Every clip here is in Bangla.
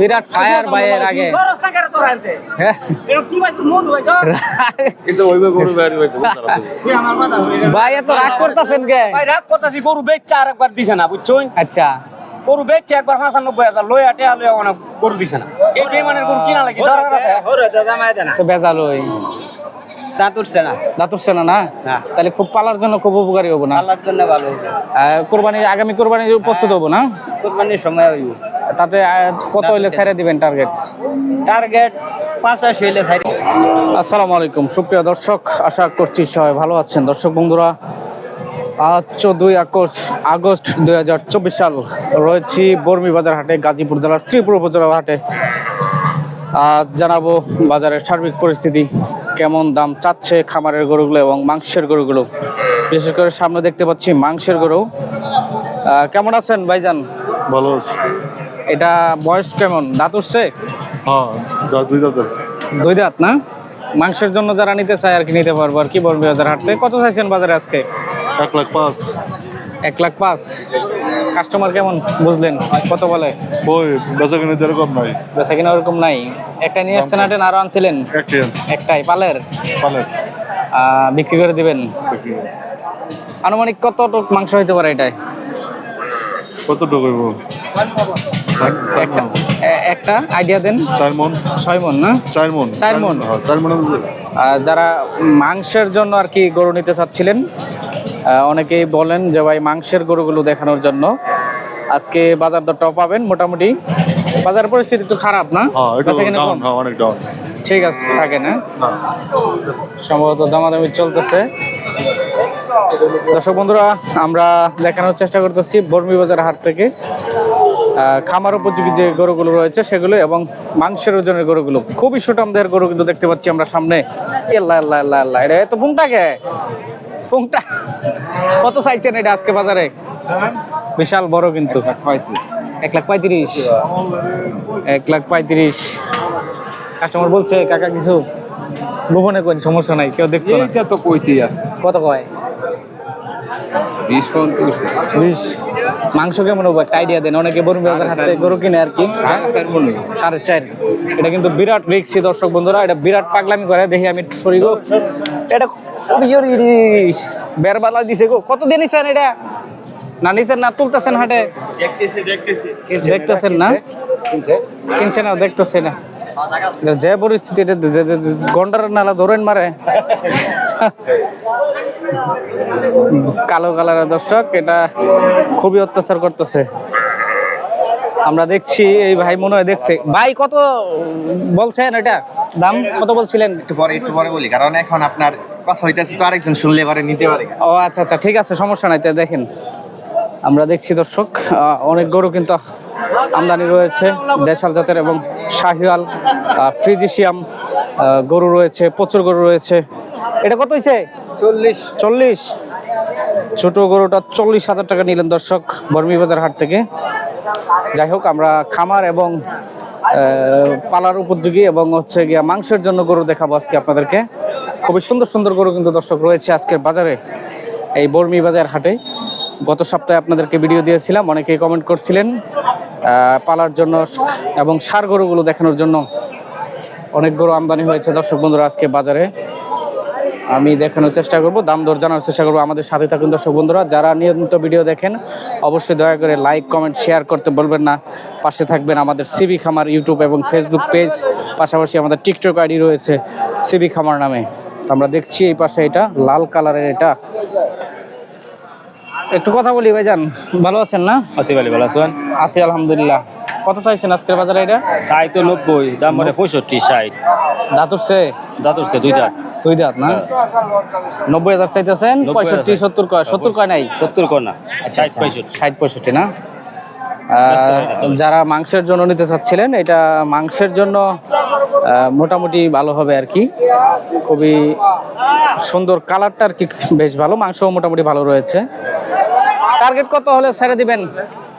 বিরাট ফায়ার ভাইয়ের আগে হ্যাঁ। কিন্তু ওইভাবে গরু বেড়ে হইতে ভাই রাগ করতেছেন কে গরু বেচছে আর একবার দিছে না বুঝছুন আচ্ছা গরু বেচছে একবার পঁচানব্বই হাজার লই আটে লই অনেক গরু দিছে না এই বেমানের গরু কিনা লাগে তো বেজাল দাঁত উঠছে না। দাঁত উঠছে না। তাহলে খুব পালার জন্য খুব উপকারী হব না? আল্লাহর জন্য ভালো কোরবানি আগামী কোরবানি প্রস্তুত হব না? কোরবানির সময় হইব। তাতে কত হইলে ছেড়ে দিবেন টার্গেট? টার্গেট পাঁচাশি হইলে সাইড আসসালামু আলাইকুম। সুপ্রিয় দর্শক আশা করছি সবাই ভালো আছেন। দর্শক বন্ধুরা আজ চোদ্দই আগস্ট আগস্ট দুই হাজার চব্বিশ সাল রয়েছি বর্মি বাজার হাটে গাজীপুর জেলার শ্রীপুর উপজেলা হাটে। আজ জানাব বাজারের সার্বিক পরিস্থিতি কেমন দাম চাচ্ছে খামারের গরুগুলো এবং মাংসের গরুগুলো। বিশেষ করে সামনে দেখতে পাচ্ছি মাংসের গরু। কেমন আছেন ভাইজান? ভালো আছে। এটা বয়স কেমন? দাঁত উঠছে? হ্যাঁ দুই দুই দাঁত না? মাংসের জন্য যারা নিতে চায় আর কি নিতে পারব আর কি বলবি বাজার হাটতে কত চাইছেন বাজারে আজকে? এক লাখ পাঁচ। এক লাখ পাঁচ। কাস্টমার কেমন বুঝলেন? কত বলে? ওই বেচা কিনে এরকম নাই। বেচা কিনা ওরকম নাই। একটা নিয়ে আসছেন হাটে না আরও আনছিলেন? একটি একটাই পালের? পালের। বিক্রি করে দিবেন? আনুমানিক কত টুক মাংস হইতে পারে এটাই কত টাকা হইব একটা। একটা? আইডিয়া দেন। চার মন। ছয় মন না? চার মন। চার মণ? হ্যাঁ চার মন যারা মাংসের জন্য আর কি গরু নিতে চাচ্ছিলেন অনেকেই বলেন যে ভাই মাংসের গরুগুলো দেখানোর জন্য। আজকে বাজার দরটাও পাবেন মোটামুটি। বাজার পরিস্থিতি একটু খারাপ না? হ্যাঁ? হ্যাঁ অনেক ডাউন ঠিক আছে থাকে না? সম্ভবত দামাদামি চলতেছে। দর্শক বন্ধুরা আমরা দেখানোর চেষ্টা করতেছি বর্মি বাজার হাট থেকে। আহ, খামার উপযোগী যে গরুগুলো রয়েছে সেগুলো এবং মাংসের ওজনের গরুগুলো। খুবই সুটাম দেহের গরু কিন্তু দেখতে পাচ্ছি আমরা সামনে। আল্লাহ আল্লাহ আল্লাহ আল্লাহ এটা এত পুংটা কে পুংটা? কত চাইছেন এটা আজকে বাজারে? বিশাল বড় কিন্তু। এক লাখ পঁয়ত্রিশ। এক লাখ পঁয়ত্রিশ। কাস্টমার বলছে কাকা কিছু গোপনে কোন সমস্যা নাই কেউ দেখতো না। তো কইতেই আছে। কত কয়? বিশ পঞ্চাশ। বিশ। মাংস কেমন হবে? একটা আইডিয়া দেন। অনেকে বরুণ বাজার হাতে গরু কিনে আর কি। সাড়ে চার এটা কিন্তু বিরাট রিক্সি দর্শক বন্ধুরা। এটা বিরাট পাগলামি করে। দেখি আমি গো। এটা বেরবালা দিছে গো। কত দিয়ে নিছেন এটা? না নিছেন না তুলতেছেন হাটে। দেখতেছেন না? কিনছে না দেখতেছে না। যে পরিস্থিতি গন্ডার নালা ধরেন মারে। কালো কালারের দর্শক এটা খুবই অত্যাচার করতেছে। আমরা দেখছি এই ভাই মনে হয় দেখছে। ভাই কত বলছেন এটা? দাম কত বলছিলেন? একটু পরে একটু পরে বলি কারণ এখন আপনার কথা হইতেছে তো আরেকজন শুনলে পারে নিতে পারে। ও আচ্ছা আচ্ছা ঠিক আছে সমস্যা নাই দেখেন। আমরা দেখছি দর্শক অনেক গরু কিন্তু আমদানি রয়েছে। দেশাল জাতের এবং শাহিওয়াল ফ্রিজিশিয়াম গরু রয়েছে প্রচুর গরু রয়েছে। এটা কত হয়েছে চল্লিশ। চল্লিশ। ছোট গরুটা চল্লিশ হাজার টাকা নিলেন দর্শক বর্মি বাজার হাট থেকে। যাই হোক আমরা খামার এবং পালার উপযোগী এবং হচ্ছে গিয়া মাংসের জন্য গরু দেখাবো আজকে আপনাদেরকে। খুবই সুন্দর সুন্দর গরু কিন্তু দর্শক রয়েছে আজকের বাজারে এই বর্মি বাজার হাটে। গত সপ্তাহে আপনাদেরকে ভিডিও দিয়েছিলাম, অনেকেই কমেন্ট করছিলেন পালার জন্য এবং সার গরুগুলো দেখানোর জন্য অনেক গরু আমদানি হয়েছে। দর্শক বন্ধুরা, আজকে বাজারে আমি দেখানোর চেষ্টা করব, দাম দর জানার চেষ্টা করব আমাদের সাথে থাকুন দর্শক বন্ধুরা। যারা নিয়মিত ভিডিও দেখেন, অবশ্যই দয়া করে লাইক কমেন্ট শেয়ার করতে বলবেন না। পাশে থাকবেন আমাদের সিবি খামার ইউটিউব এবং ফেসবুক পেজ পাশাপাশি আমাদের টিকটক আইডি রয়েছে সিবি খামার নামে। আমরা দেখছি এই পাশে এটা, লাল কালারের এটা। একটু কথা বলি ভাইজান ভালো আছেন না? আসি ভালো ভালো আছেন? আছি আলহামদুলিল্লাহ। কত চাইছেন আজকের বাজারে এটা? চাই তো নব্বই দাম মানে পঁয়ষট্টি ষাট। দাঁত উঠছে? দাঁত উঠছে দুইটা দুই দাঁত না? নব্বই হাজার চাইতেছেন পঁয়ষট্টি সত্তর কয় সত্তর কয় নাই? সত্তর কয় না ষাট পঁয়ষট্টি। ষাট পঁয়ষট্টি না? যারা মাংসের জন্য নিতে চাচ্ছিলেন এটা মাংসের জন্য মোটামুটি ভালো হবে আর কি। খুবই সুন্দর কালারটা আর কি বেশ ভালো মাংস মোটামুটি ভালো রয়েছে। টার্গেট কত হলে ছেড়ে দিবেন?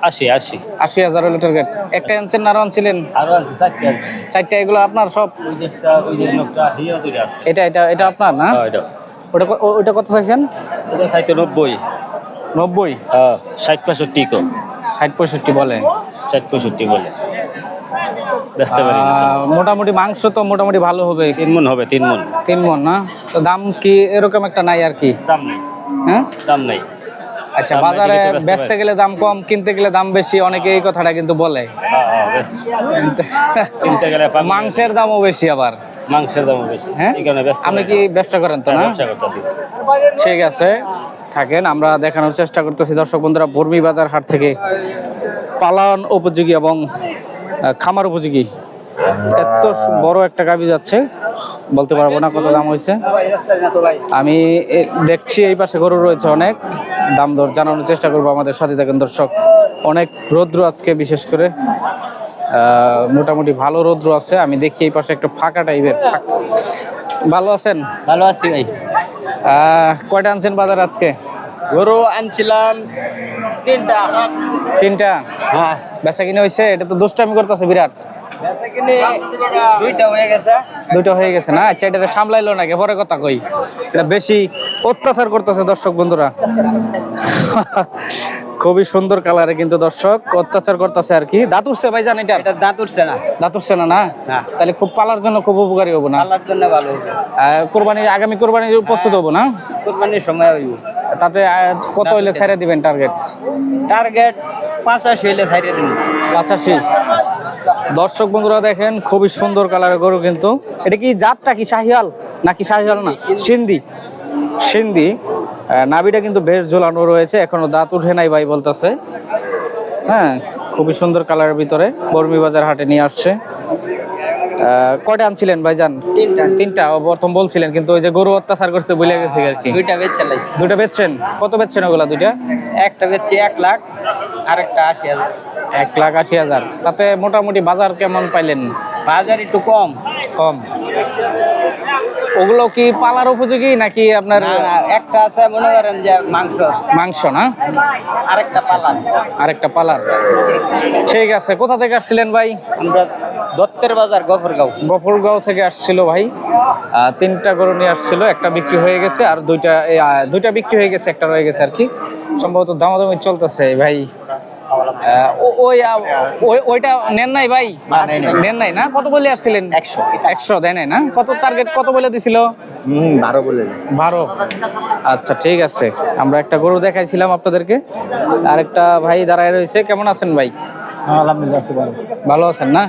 আশি আশি। আশি হাজার হলে টার্গেট একটা আনছেন আরও আনছিলেন আরও আছে চারটে আছে। চারটা এগুলো আপনার সব? ওই যে একটা ওই যে নৌকা হিয়া দুইটা আছে। এটা এটা এটা আপনার না? হ্যাঁ, এটা। ওটা ওটা কত চাইছেন? এটা চাই তো নব্বই। নব্বই? হ্যাঁ ষাট পঁয়ষট্টি কো। ষাট পঁয়ষট্টি বলে। ষাট পঁয়ষট্টি বলে। বেচতে পারি মোটামুটি মাংস তো মোটামুটি ভালো হবে। তিন মন হবে তিন মন। তিন মন না? তো দাম কি এরকম একটা নাই আর কি? দাম নেই। হ্যাঁ? দাম নেই। আচ্ছা বাজারে বেচতে গেলে দাম কম কিনতে গেলে দাম বেশি অনেকে এই কথাটা কিন্তু বলে। হ্যাঁ হ্যাঁ বেশ। কিনতে গেলে মাংসের দামও বেশি আবার। মাংসের দাম বেশি। হ্যাঁ? আপনি কি ব্যবসা করেন তো না? ব্যবসা করতেছি। ঠিক আছে থাকেন আমরা দেখানোর চেষ্টা করতেছি। দর্শক বন্ধুরা বর্মি বাজার হাট থেকে পালন উপযোগী এবং খামার উপযোগী। এত বড় একটা গাবি যাচ্ছে বলতে পারব না কত দাম হয়েছে আমি দেখছি এই পাশে গরু রয়েছে অনেক দাম দর জানানোর চেষ্টা করব আমাদের সাথে থাকেন দর্শক। অনেক রৌদ্র আজকে বিশেষ করে আহ, মোটামুটি ভালো রৌদ্র আছে আমি দেখি এই পাশে একটু ফাঁকা টাইপের ভালো আছেন? ভালো আছি ভাই। আহ, কয়টা আনছেন বাজার আজকে? গরু আনছিলাম তিনটা। তিনটা? হ্যাঁ। বেচা কিনে হয়েছে এটা তো দুষ্টামি করতেছে বিরাট। দুইটা হয়ে গেছে। হয়ে না? আচ্ছা এটা সামলাইলো নাকি? পরে কথা কই। এটা বেশি অত্যাচার করতেছে দর্শক বন্ধুরা। খুবই সুন্দর কালারে কিন্তু দর্শক অত্যাচার করতেছে আর কি। দাঁত উঠছে ভাই জান এটা দাঁত উঠছে না। দাঁত উঠছে না না? না। তাহলে খুব পালার জন্য খুব উপকারী হব না? আল্লাহর জন্য ভালো কোরবানি আগামী কোরবানি প্রস্তুত হব না? কোরবানির সময় হইব। তাতে কত হইলে ছেড়ে দিবেন টার্গেট টার্গেট পাঁচাশি হইলে ছাইড়ে দিব। পঁচাশি দর্শক বন্ধুরা দেখেন খুবই সুন্দর কালারের গরু কিন্তু। এটা কি জাতটা কি শাহিয়াল নাকি শাহিয়াল না? সিন্ধি। সিন্ধি। নাভিটা কিন্তু বেশ ঝোলানো রয়েছে এখনও দাঁত উঠে নাই ভাই বলতেছে। হ্যাঁ খুবই সুন্দর কালারের ভিতরে বর্মি বাজার হাটে নিয়ে আসছে। আহ, কয়টা আনছিলেন ভাইজান? তিনটা। তিনটা প্রথম বলছিলেন কিন্তু ওই যে গরু অত্যাচার করতে ভুলে গেছে আর কি। দুইটা বেচ চালাইছি দুইটা বেচছেন? কত বেচছেন ওগুলা দুইটা? একটা বেচছি এক লাখ আর একটা আশি হাজার। এক লাখ আশি হাজার। তাতে মোটামুটি বাজার কেমন পাইলেন? বাজার একটু কম। কম। ওগুলো কি পালার উপযোগী নাকি আপনার একটা আছে মনে করেন যে মাংস। মাংস না? আরেকটা পালান আরেকটা পালার। ঠিক আছে কোথা থেকে আসছিলেন ভাই? আমরা দত্তের বাজার গফরগাঁও। গফরগাঁও থেকে আসছিল ভাই। তিনটা গরু নিয়ে আসছিল একটা বিক্রি হয়ে গেছে আর দুইটা দুইটা বিক্রি হয়ে গেছে একটা রয়ে গেছে আর কি। সম্ভবত দামাদামি চলতেছে ভাই। ওই ওইটা নেন নাই ভাই? না, নেই নাই। নেন নাই না? কত বলে আসছিলেন? একশো। একশো দেয় নাই না? কত টার্গেট কত বলে দিছিল? বারো বলে বারো। আচ্ছা ঠিক আছে। আমরা একটা গরু দেখাইছিলাম আপনাদেরকে। আর একটা ভাই দাঁড়ায় রয়েছে। কেমন আছেন ভাই? আলহামদুলিল্লাহ ভালো। আছেন না?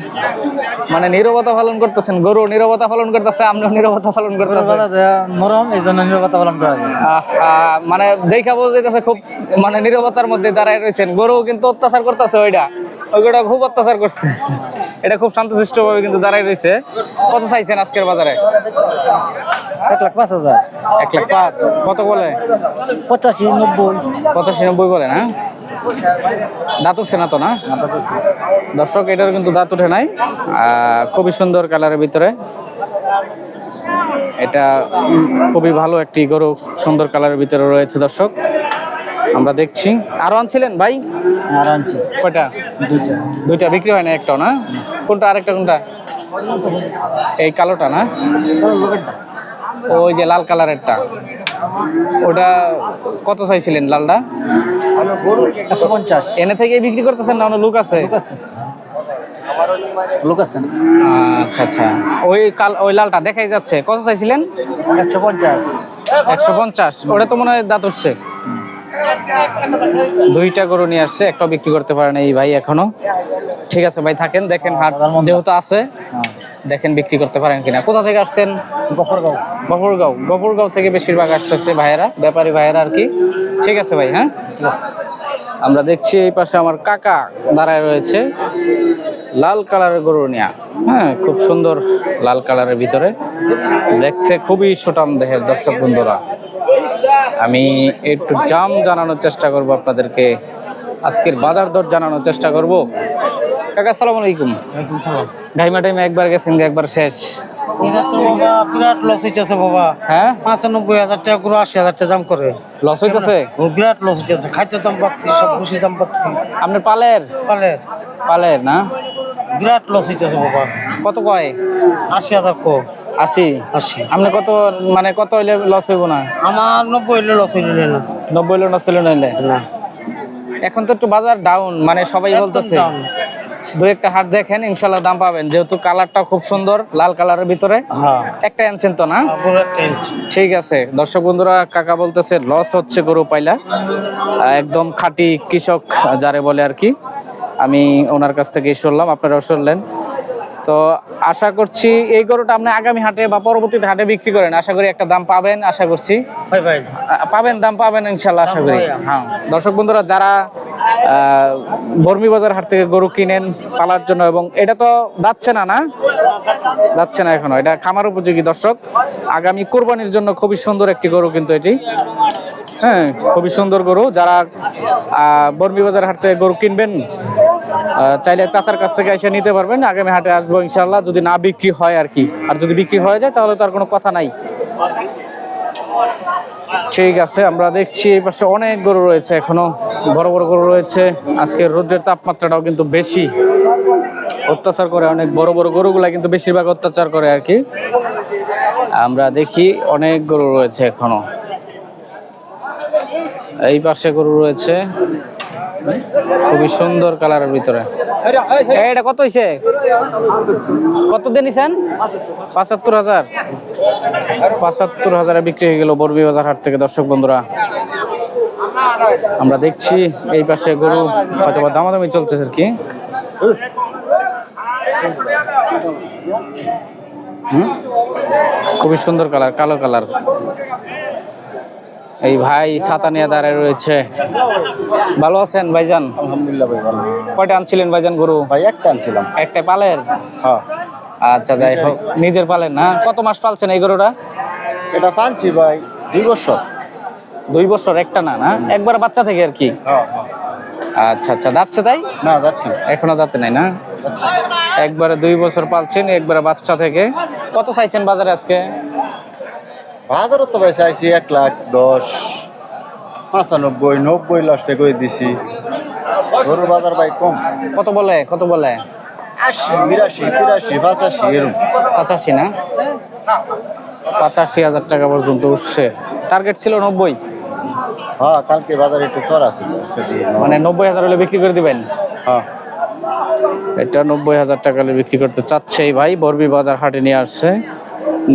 মানে নীরবতা পালন করতেছেন গরু নীরবতা পালন করতেছে আপনিও নীরবতা পালন করতেছেন নরম এই জন্য নিরাপত্তা পালন করা যায়। মানে দেখা বোঝা যাইতেছে খুব মানে নীরবতার মধ্যে দাঁড়ায় রয়েছেন। গরু কিন্তু অত্যাচার করতেছে ওইটা ওই গরুটা খুব অত্যাচার করছে। এটা খুব শান্তশিষ্ট ভাবে কিন্তু দাঁড়ায় রয়েছে। কত চাইছেন আজকের বাজারে? এক লাখ পাঁচ হাজার। এক লাখ পাঁচ। কত বলে? পঁচাশি নব্বই। পঁচাশি নব্বই বলে না? দাঁত উঠছে না তো না? দর্শক এটার কিন্তু দাঁত উঠে নাই। খুবই সুন্দর কালারের ভিতরে। এটা খুবই ভালো একটি গরু সুন্দর কালারের ভিতরে রয়েছে দর্শক। আমরা দেখছি। আরও আনছিলেন ভাই? আর আনছি কয়টা? দুইটা। দুইটা। বিক্রি হয় না একটা না? কোনটা আরেকটা কোনটা? এই কালোটা না? ওই যে লাল কালারেরটা। ওটা কত চাইছিলেন লালটা একশো পঞ্চাশ। এনে থেকে বিক্রি করতেছেন না? অন্য লোক আছে? লোক আছে। লোক আছে। আচ্ছা আচ্ছা। ওই কাল ওই লালটা দেখাই যাচ্ছে। কত চাইছিলেন? একশো পঞ্চাশ। একশো পঞ্চাশ। ওটা তো মনে হয় দাঁত উঠছে। দুইটা গরু নিয়ে আসছে একটা বিক্রি করতে পারেন এই ভাই এখনও। ঠিক আছে ভাই থাকেন দেখেন হাট যেহেতু আছে। দেখেন বিক্রি করতে পারেন কিনা। কোথা থেকে আসছেন? গফরগাঁও। গফরগাঁও। গফরগাঁও থেকে বেশিরভাগ আসতেছে ভাইয়েরা ব্যাপারী ভাইয়েরা আর কি। ঠিক আছে ভাই হ্যাঁ? আমরা দেখছি এই পাশে আমার কাকা দাঁড়ায় রয়েছে লাল কালারের গরু নিয়া। হ্যাঁ খুব সুন্দর লাল কালারের ভিতরে। দেখতে খুবই সুটাম দেহের দর্শক বন্ধুরা। আমি একটু জাম জানানোর চেষ্টা করব আপনাদেরকে। আজকের বাজার দর জানানোর চেষ্টা করব। কাকা সালাম আলাইকুম। সালাম। ঘাইমা টাইমে একবার গেছেন একবার শেষ। এটা তো বাবা বিরাট লস হইতেছে বাবা। হ্যাঁ? পঁচানব্বই হাজার টাকা করে আশি হাজার টাকা দাম করে। লস হইতেছে? বিরাট লস হইতেছে। খাদ্য দাম বাড়তি সব খুশি দাম বাড়তি। আপনার পালের? পালে পালের না? বিরাট লস হইতেছে বাবা। কত কয়? আশি হাজার কো। আশি? আশি। আপনি কত মানে কত হইলে লস হইব না? আমার নব্বই হইলে লস হইলে না। নব্বই ছিল নাইলে এখন তো একটু বাজার ডাউন মানে সবাই বলতেছে। দু একটা হাট দেখেন ইনশাল্লাহ দাম পাবেন। যেহেতু কালারটা খুব সুন্দর লাল কালারের ভিতরে। হ্যাঁ। একটা এনছেন তো না? ঠিক আছে। দর্শক বন্ধুরা কাকা বলতেছে লস হচ্ছে গরু পাইলা। একদম খাঁটি কৃষক যারে বলে আর কি। আমি ওনার কাছ থেকে শুনলাম আপনারাও শুনলেন। তো আশা করছি এই গরুটা আপনি আগামী হাটে বা পরবর্তীতে হাটে বিক্রি করেন। আশা করি একটা দাম পাবেন আশা করছি। পাবেন দাম পাবেন ইনশাল্লাহ আশা করি। হ্যাঁ দর্শক বন্ধুরা যারা বর্মি বাজার হাট থেকে গরু কিনেন পালার জন্য এবং এটা তো যাচ্ছে না না? যাচ্ছে না এখনও। এটা খামার উপযোগী দর্শক। আগামী কোরবানির জন্য খুবই সুন্দর একটি গরু কিন্তু এটি। হ্যাঁ খুবই সুন্দর গরু। যারা আহ, বর্মি বাজার হাট থেকে গরু কিনবেন চাইলে চাচার কাছ থেকে এসে নিতে পারবেন, আগামী হাটে আসব ইনশাল্লাহ যদি না বিক্রি হয় আর কি। আর যদি বিক্রি হয়ে যায়, তাহলে তো আর কোনো কথা নাই। ঠিক আছে, আমরা দেখছি এই পাশে অনেক গরু রয়েছে এখনও। বড় বড় গরু রয়েছে। আজকে রোদ্রের তাপমাত্রাটাও কিন্তু বেশি। অত্যাচার করে অনেক বড় বড় গরুগুলা কিন্তু বেশিরভাগ অত্যাচার করে আর কি। আমরা দেখি অনেক গরু রয়েছে এখনও। এই পাশে গরু রয়েছে। খুবই সুন্দর কালারের ভিতরে। এটা কত হয়েছে কত দিয়ে নিছেন? পঁচাত্তর হাজার। পঁচাত্তর হাজারে বিক্রি হয়ে গেল বরবি বাজার হাট থেকে দর্শক বন্ধুরা। আমরা দেখছি এই পাশে গরু হয়তো বা দামাদামি চলতেছে আর কি? খুবই সুন্দর কালার কালো কালার। এই ভাই ছাতা নিয়ে দাঁড়ায় রয়েছে। ভালো আছেন ভাইজান? আলহামদুলিল্লাহ ভাই ভালো। কয়টা আনছিলেন ভাইজান গরু? ভাই একটা আনছিলাম। একটা পালের? হ্যাঁ। আচ্ছা যাই হোক নিজের পালেন না? কত মাস পালছেন এই গরুটা? এটা পালছি ভাই দুই বছর। দুই বছর একটা না না? একবার বাচ্চা থেকে আর কি? হ্যাঁ আচ্ছা আচ্ছা যাচ্ছে তাই? না যাচ্ছে এখনও যাতে নাই না? একবারে দুই বছর পালছেন একবারে বাচ্চা থেকে। কত চাইছেন বাজারে আজকে? বাজারও তো ভাই চাইছি এক লাখ দশ পঁচানব্বই নব্বই লাস্টে করে দিছি। গরুর বাজার ভাই কম। কত বলে কত বলে? আশি বিরাশি তিরাশি পঁচাশি এরকম পঁচাশি না? পঁচাশি হাজার টাকা পর্যন্ত উঠছে। টার্গেট ছিল নব্বই। হ্যাঁ কালকে বাজারে একটু চর আছে। মানে নব্বই হাজার হলে বিক্রি করে দিবেন? হ্যাঁ। এটা নব্বই হাজার টাকা হলে বিক্রি করতে চাচ্ছে এই ভাই বরবি বাজার হাটে নিয়ে আসছে।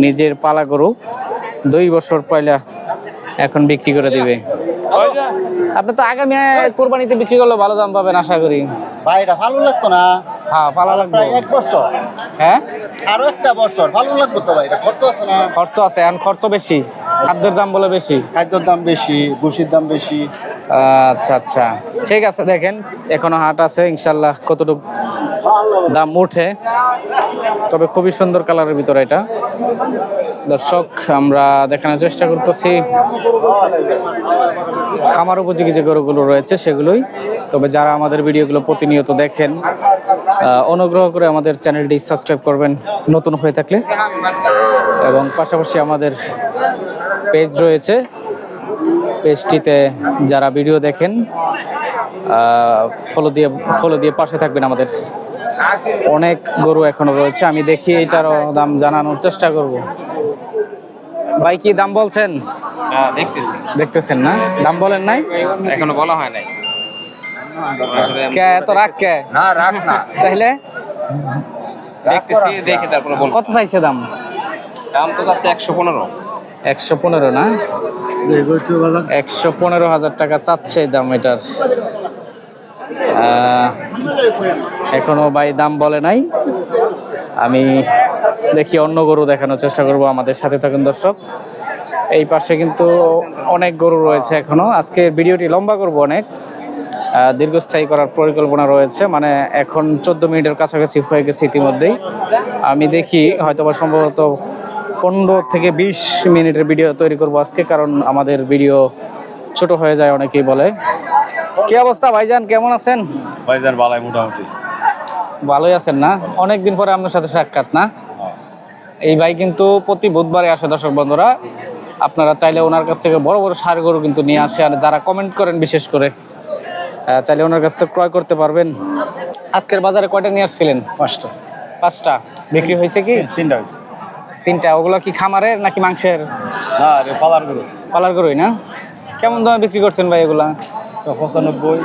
নিজের পালা গরু। দুই বছর পয়লা এখন বিক্রি করে দিবে। আপনি তো আগামী কোরবানিতে বিক্রি করলে ভালো দাম পাবেন আশা করি। ভাই এটা ভালো লাগতো না? হ্যাঁ পালা লাগবে এক বছর। হ্যাঁ? আরও একটা বছর ভালো লাগতো তো ভাই এটা খরচ আছে না? খরচ আছে এখন খরচ বেশি খাদ্যের দাম বলে বেশি। খাদ্যর দাম বেশি ভুসির দাম বেশি। আচ্ছা আচ্ছা। ঠিক আছে দেখেন এখনও হাট আছে ইনশাল্লাহ কতটুকু দাম উঠে। তবে খুবই সুন্দর কালারের ভিতরে এটা। দর্শক, আমরা দেখানোর চেষ্টা করতেছি। খামার উপযোগী যে গরুগুলো রয়েছে সেগুলোই। তবে যারা আমাদের ভিডিওগুলো প্রতিনিয়ত দেখেন অনুগ্রহ করে আমাদের চ্যানেলটি সাবস্ক্রাইব করবেন নতুন হয়ে থাকলে। এবং পাশাপাশি আমাদের পেজ রয়েছে। পেজটিতে যারা ভিডিও দেখেন ফলো দিয়ে ফলো দিয়ে পাশে থাকবেন আমাদের। অনেক গরু এখনও রয়েছে, আমি দেখি এটারও দাম জানানোর চেষ্টা করব। ভাই কি দাম বলছেন? হ্যাঁ দেখতেছি। দেখতেছেন না? দাম বলেন নাই? এখনও বলা হয় নাই। কে এত রাগ কে? না রাখ না। তাহলে? দেখতেছি দেখে তারপরে বলব। কত চাইছে দাম? দাম তো যাচ্ছে একশো পনেরো। একশো পনেরো না? একশো পনেরো হাজার টাকা চাচ্ছে এই দাম এটার। এখনও ভাই দাম বলে নাই। আমি দেখি অন্য গরু দেখানোর চেষ্টা করব আমাদের সাথে থাকুন দর্শক। এই পাশে কিন্তু অনেক গরু রয়েছে এখনও। আজকে ভিডিওটি লম্বা করব অনেক। দীর্ঘস্থায়ী করার পরিকল্পনা রয়েছে। মানে এখন চোদ্দ মিনিটের কাছাকাছি হয়ে গেছে ইতিমধ্যেই। আমি দেখি হয়তোবা সম্ভবত পনেরো থেকে বিশ মিনিটের ভিডিও তৈরি করব আজকে, কারণ আমাদের ভিডিও ছোট হয়ে যায় অনেকেই বলে। কি অবস্থা ভাইজান? কেমন আছেন? ভাইজান বালাই মোটামুটি। ভালোই আছেন না? অনেকদিন পরে আপনার সাথে সাক্ষাৎ না? এই ভাই কিন্তু প্রতি বুধবারে আসে দর্শক বন্ধুরা। আপনারা চাইলে ওনার কাছ থেকে বড় বড় সার গরু কিন্তু নিয়ে আসে আর যারা কমেন্ট করেন বিশেষ করে চাইলে ওনার কাছ থেকে ক্রয় করতে পারবেন। আজকের বাজারে কয়টা নিয়ে আসছিলেন? পাঁচটা। পাঁচটা। বিক্রি হয়েছে কি? তিনটা হয়েছে। তিনটা। ওগুলো কি খামারের নাকি মাংসের? না রে পালার গরু। পালার গরুই না? কেমন দামে বিক্রি করছেন ভাই এগুলা? পঁচানব্বই।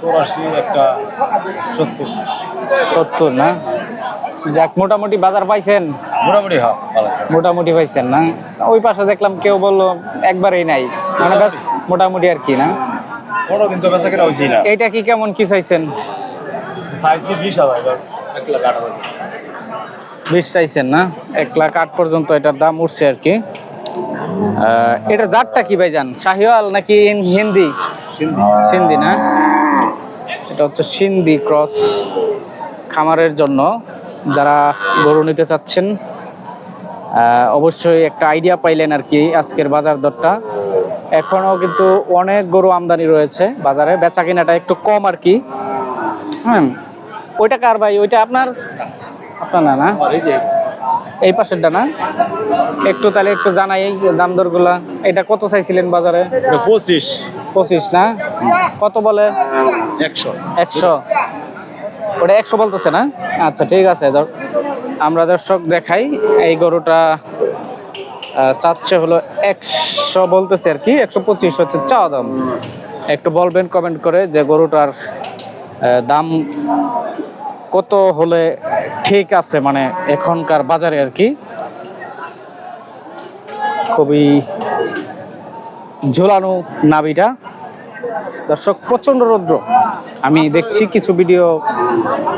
চৌরাশি একটা সত্তর। সত্তর না? যাক মোটামুটি বাজার পাইছেন? মোটামুটি হ্যাঁ মোটামুটি পাইছেন না? ওই পাশে দেখলাম কেউ বলল একবারেই নাই। মানে মোটামুটি। আর কি না? বড় কিন্তু বেচা কেনা হয়েছি এইটা কি কেমন কি চাইছেন? চাইছি বিশ হাজার এক লাখ আট হাজার। বিশ চাইছেন না? এক লাখ আট পর্যন্ত এটার দাম উঠছে আর কি। এটা জাতটা কি ভাই জান শাহিওয়াল নাকি হিন্দি? সিন্ধি। না? এটা হচ্ছে সিন্ধি ক্রস খামারের জন্য যারা গরু নিতে চাচ্ছেন অবশ্যই একটা আইডিয়া পাইলেন আর কি আজকের বাজার দরটা। এখনও কিন্তু অনেক গরু আমদানি রয়েছে বাজারে বেচা কেনাটা একটু কম আর কি। হ্যাঁ ওইটা কার ভাই? ওইটা আপনার? আপনার না না? এই পাশেরটা না? একটু তাহলে একটু জানাই এই দাম দরগুলা। এটা কত চাইছিলেন বাজারে? পঁচিশ। পঁচিশ না? কত বলে? একশো। একশো। ওটা একশো বলতেছে না? আচ্ছা ঠিক আছে আমরা দর্শক দেখাই এই গরুটা চাচ্ছে হলো একশো বলতেছে আর কি একশো পঁচিশ হচ্ছে চাওয়া দাম। একটু বলবেন কমেন্ট করে যে গরুটার দাম কত হলে ঠিক আছে মানে এখনকার বাজারে আর কি। খুবই ঝোলানো নাবিটা দর্শক প্রচণ্ড রৌদ্র। আমি দেখছি কিছু ভিডিও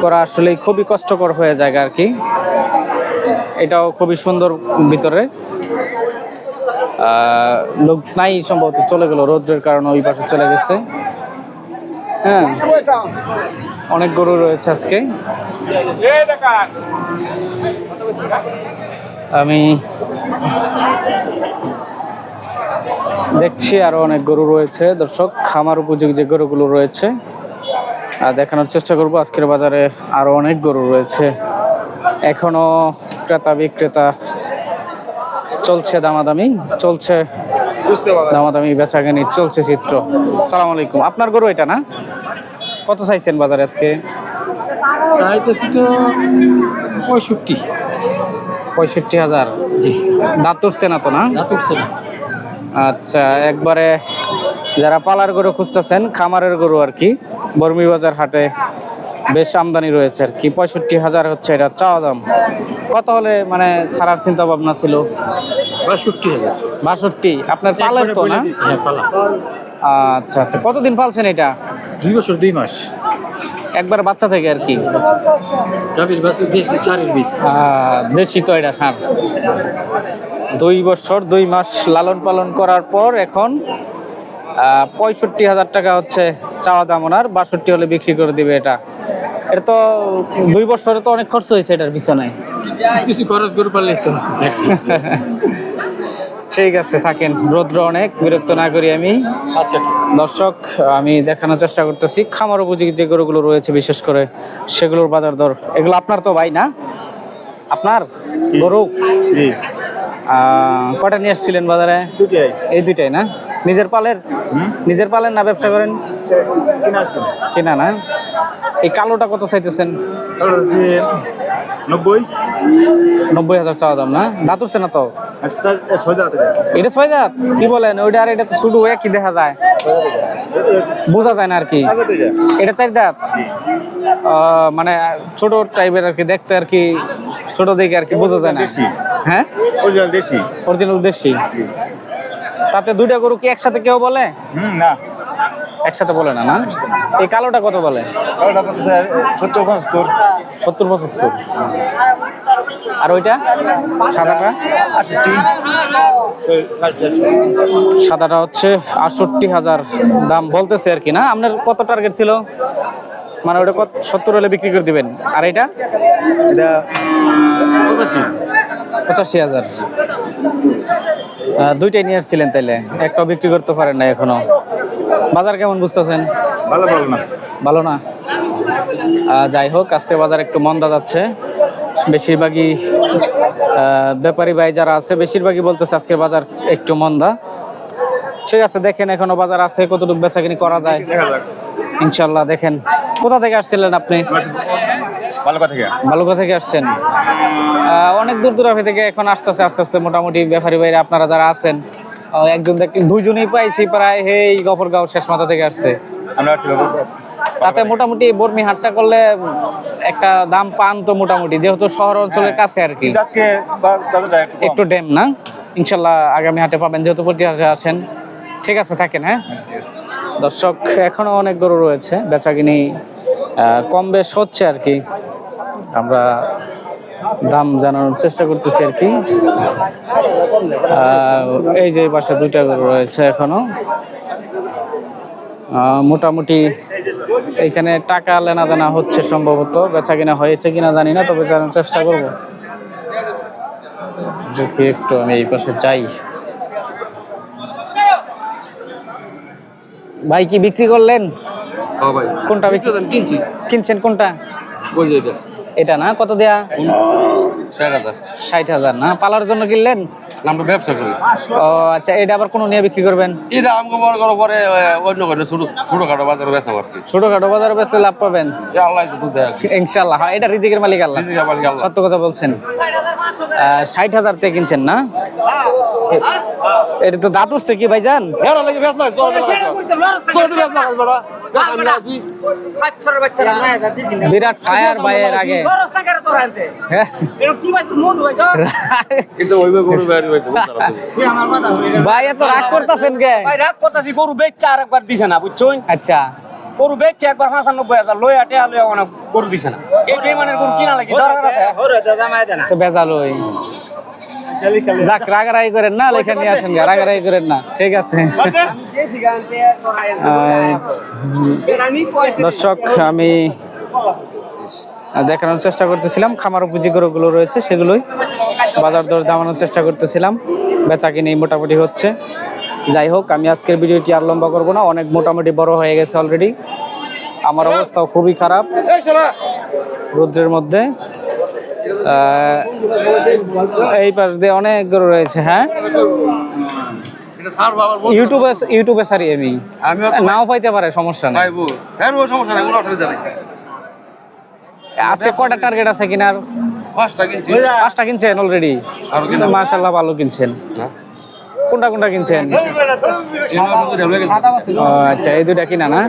করা আসলে খুবই কষ্টকর হয়ে যায় আর কি এটাও খুবই সুন্দর ভিতরে। লোক নাই সম্ভবত, চলে গেল। রৌদ্রের কারণে ওই পাশে চলে গেছে। হ্যাঁ অনেক গরু রয়েছে আজকে। আমি দেখছি আরও অনেক গরু রয়েছে। দর্শক খামার উপযোগী যে গরুগুলো রয়েছে আর দেখানোর চেষ্টা করব। আজকের বাজারে আরও অনেক গরু রয়েছে। এখনও ক্রেতা বিক্রেতা চলছে দামাদামি চলছে দামাদামি বেচাকেনি চলছে চিত্র। সালাম আলাইকুম। আপনার গরু এটা না? কত চাইছেন বাজারে আজকে? চাইতেছি তো পঁয়ষট্টি। পঁয়ষট্টি হাজার। জি। দাঁত উঠছে না তো না? দাঁত উঠছে না। আচ্ছা একবারে যারা পালার গরু খুঁজতেছেন খামারের গরু আর কি বর্মি বাজার হাটে বেশ আমদানি রয়েছে আর কি। পঁয়ষট্টি হাজার হচ্ছে এটা চাওয়া দাম। কত হলে মানে ছাড়ার চিন্তা ভাবনা ছিল? বাষট্টি হাজার। বাষট্টি। আপনার পালের তো না? হ্যাঁ আচ্ছা আচ্ছা। কতদিন পালছেন এটা? দুই বছর দুই মাস। একবার বাচ্চা থেকে আর কি। দেশি তো এটা সার। দুই বছর দুই মাস লালন পালন করার পর এখন পঁয়ষট্টি হাজার টাকা হচ্ছে চাওয়া দাম ওনার বাষট্টি হলে বিক্রি করে দিবে এটা। এটা তো দুই বছরে তো অনেক খরচ হয়েছে এটার পিছনে কিছু খরচ করে পারলে তো। ঠিক আছে থাকেন। রৌদ্র অনেক বিরক্ত না করি আমি। আচ্ছা দর্শক আমি দেখানোর চেষ্টা করতেছি। খামার উপযোগী যে গরুগুলো রয়েছে বিশেষ করে সেগুলোর বাজার দর। এগুলো আপনার তো ভাই না? আপনার? গরু? কটা নিয়ে এসেছিলেন বাজারে? এই দুইটাই না? নিজের পালের? নিজের পালের না ব্যবসা করেন? কিনা না এই কালোটা কত চাইতেছেন? নব্বই। নব্বই হাজার চাওয়া দাম না? দাঁত উঠছে না তো? আচ্ছা এটা। ছয় দাঁত? কি বলেন ওইটা আর এটা তো শুধু একই দেখা যায়। বোঝা যায় না আর কি। এটা। চার দাঁত? মানে ছোট টাইপের আর কি দেখতে আর কি ছোট দেখে আর কি বোঝা যায় না। হ্যাঁ? ওরিজিনাল দেশি। অরিজিনাল দেশি। তাতে দুইটা গরু কি একসাথে কেউ বলে? হুম না। একসাথে বলে না না? এই কালোটা কত বলে? ওটা কত স্যার? সত্তর পঁচাত্তর। সত্তর পঁচাত্তর। আর ওইটা? সাদাটা? আটষট্টি। সাদাটা হচ্ছে আটষট্টি হাজার দাম বলতেছে আর কি না? আপনার কত টার্গেট ছিল? মানে ওটা কত সত্তর হলে বিক্রি করে দিবেন। আর এটা? এটা পঁচাশি। পঁচাশি হাজার। দুইটাই নিয়ে আসছিলেন তাইলে? একটাও বিক্রি করতে পারেন না এখনও। বাজার কেমন বুঝতেছেন? ভালো ভালো না। ভালো না? যাই হোক আজকের বাজার একটু মন্দা যাচ্ছে। বেশিরভাগই আহ, ব্যাপারী ভাই যারা আছে বেশিরভাগই বলতেছে আজকের বাজার একটু মন্দা। ঠিক আছে দেখেন এখনও বাজার আছে কতটুকু বেচাকিনি করা যায়। ইনশাল্লাহ দেখেন। কোথা থেকে আসছিলেন আপনি? ভালো কথা থেকে। বালুকা থেকে আসছেন। অনেক দূর দূরান্ত থেকে এখন আসতেছে আস্তে আস্তে আস্তে মোটামুটি ব্যাপারী ভাইরা আপনারা যারা আছেন একজন দুইজনেই পাইছি প্রায় এই গফরগাঁও শেষ মাথা থেকে আসছে। আমরা তাতে মোটামুটি বর্মি হাটটা করলে একটা দাম পান তো মোটামুটি যেহেতু শহর অঞ্চলের কাছে আর কি। একটু ড্যাম না? ইনশাল্লাহ আগামী হাটে পাবেন যেহেতু প্রতি আসেন। ঠিক আছে থাকেন হ্যাঁ? দর্শক, এখনও অনেক গরু রয়েছে, বেচাকিনি কম বেশ হচ্ছে আর কি। আমরা দাম জানানোর চেষ্টা করতেছি আর কি। এই যে পাশে দুইটা গরু রয়েছে এখনও। মোটামুটি এখানে টাকা লেনা দেনা হচ্ছে সম্ভবত বেচা কিনা হয়েছে কিনা জানি না, তবে জানার চেষ্টা করব। দেখি একটু আমি এই পাশে যাই। ভাই কি বিক্রি করলেন? হ্যাঁ ভাই। কোনটা বিক্রি কিনছি। কিনছেন কোনটা? এটা। না? কত দেয়া? ষাট হাজার। না? পালার জন্য কিনলেন? আমরা ব্যবসা করি। ও আচ্ছা এটা আবার কোনো নিয়ে বিক্রি করবেন? এটা আমাকে মনে করো পরে অন্য করে ছোট ছোটখাটো বাজারে বেচা আর কি ছোটখাটো বাজারে বেচলে লাভ পাবেন। যে আল্লাহ তো দেয় ইনশাল্লাহ হ্যাঁ এটা রিজিকের মালিক আল্লাহ। সত্য কথা বলছেন। ষাট হাজার থেকে কিনছেন না? এটা তো দাঁত উঠছে কি ভাইজান? এরা লাগে বেচা লাগে তোর তোর বেচা লাগে তোরা আমি না তুই বাচ্চারা। বাচ্চারা বিরাট ফায়ার ভাইয়ের আগে। হ্যাঁ। ভাই ভাই ভাই এত রাগ করতেছেন কে? ভাই রাগ করতেছি গরু বেচছে আর একবার দিছে না বুঝছুন আচ্ছা। গরু বেচছে একবার পঁচানব্বই হাজার লই আটে আলো অনেক গরু দিছে না। এই বেমানের গরু কিনা লাগে? দরকার আছে? তো বেজাল ওই। যাক, রাগারাগি করেন না, লেখা নিয়ে আসেন রাগারাগি করেন না, ঠিক আছে। দর্শক, আমি দেখানোর চেষ্টা করতেছিলাম, খামার উপযোগী গরুগুলো রয়েছে, সেগুলোই বাজার দর জামানোর চেষ্টা করতেছিলাম বেচা কিনে মোটামুটি হচ্ছে। যাই হোক, আমি আজকের ভিডিওটি আর লম্বা করব না, অনেক মোটামুটি বড় হয়ে গেছে অলরেডি আমার অবস্থাও খুবই খারাপ। রৌদ্রের মধ্যে এই পাশ দিয়ে অনেক গরু রয়েছে হ্যাঁ? এটা সার বাবার ইউটিউবে ইউটিউবে সারি আমি। নাও পাইতে পারে সমস্যা নেই। পাইবো। সমস্যা নাই কোনো অসুবিধা নেই। আজকে কটা টার্গেট আছে কিনার? পাঁচটা কিনছি। পাঁচটা কিনছেন অলরেডি আর কিনা মাশাল্লাহ ভালো কিনছেন। কোনটা কোনটা কিনছেন? আচ্ছা এই দুইটা কিনা না?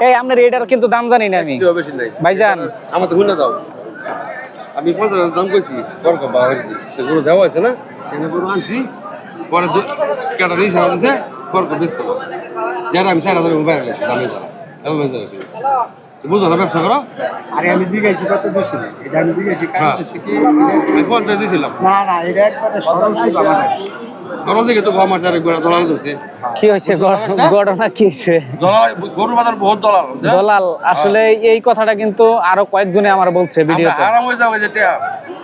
এই আপনার এটার কিন্তু দাম জানি না আমি। ভাইজান। আমার তো গুণা দাও। আমি পঞ্চাশ হাজার দাম কইছি গরু দেওয়া আছে না? গরু আনছি পরে কেটা দিয়েছে আমার কাছে বরক বেচতে পারব যারা আমি চার হাজার মোবাইল গেছি দামি যারা। বুঝো না ব্যবসা করো? আরে আমি জিজ্ঞাসি কত দিছি না। এটা আমি জিজ্ঞাসি হ্যাঁ। দিছি কি? আমি পঞ্চাশ দিয়েছিলাম না না এটা একবারে সরল সুদ আমার। তো আর দলাল ধরছে। কি হয়েছে? ঘটনা কি হয়েছে? দলাল গরুর বাজার বহুত দলাল দলাল আসলে এই কথাটা কিন্তু আরও কয়েকজনে আমার বলছে ভিডিওতে। হয়ে যাবে যে টেয়া।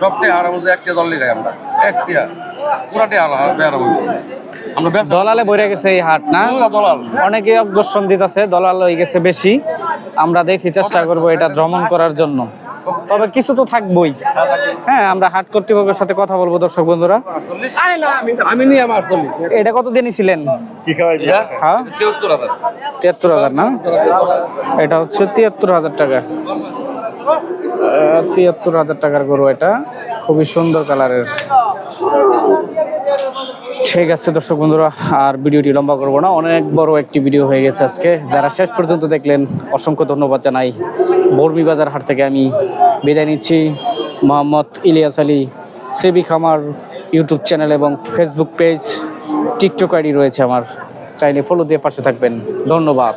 সব টেয়া হয়ে যায়, একটা দল লিখাই আমরা। এক টেয়া। পুরা টেয়া হারাম হারাম হয়ে যাবে। আমরা দলালে বইরে গেছে এই হাট না? দলাল। অনেকে অগ্রসর দিতেছে দলাল হয়ে গেছে বেশি। আমরা দেখি চেষ্টা করব এটা ভ্রমণ করার জন্য। তবে কিছু তো থাকবই। হ্যাঁ আমরা হাট কর্তৃপক্ষের সাথে কথা বলব দর্শক বন্ধুরা। আমি নিয়ে আমার এটা কত দিনই ছিলেন হ্যাঁ? তিয়াত্তর হাজার না? এটা হচ্ছে তিয়াত্তর হাজার টাকা। তিয়াত্তর হাজার টাকার গরু এটা। খুবই সুন্দর কালারের। ঠিক আছে দর্শক বন্ধুরা, আর ভিডিওটি লম্বা করব না। অনেক বড় একটি ভিডিও হয়ে গেছে আজকে। যারা শেষ পর্যন্ত দেখলেন, অসংখ্য ধন্যবাদ জানাই। বর্মি বাজার হাট থেকে আমি বিদায় নিচ্ছি। মোহাম্মদ ইলিয়াস আলী, সেবি খামার ইউটিউব চ্যানেল এবং ফেসবুক পেজ, টিকটক আইডি রয়েছে আমার। চাইলে ফলো দিয়ে পাশে থাকবেন। ধন্যবাদ।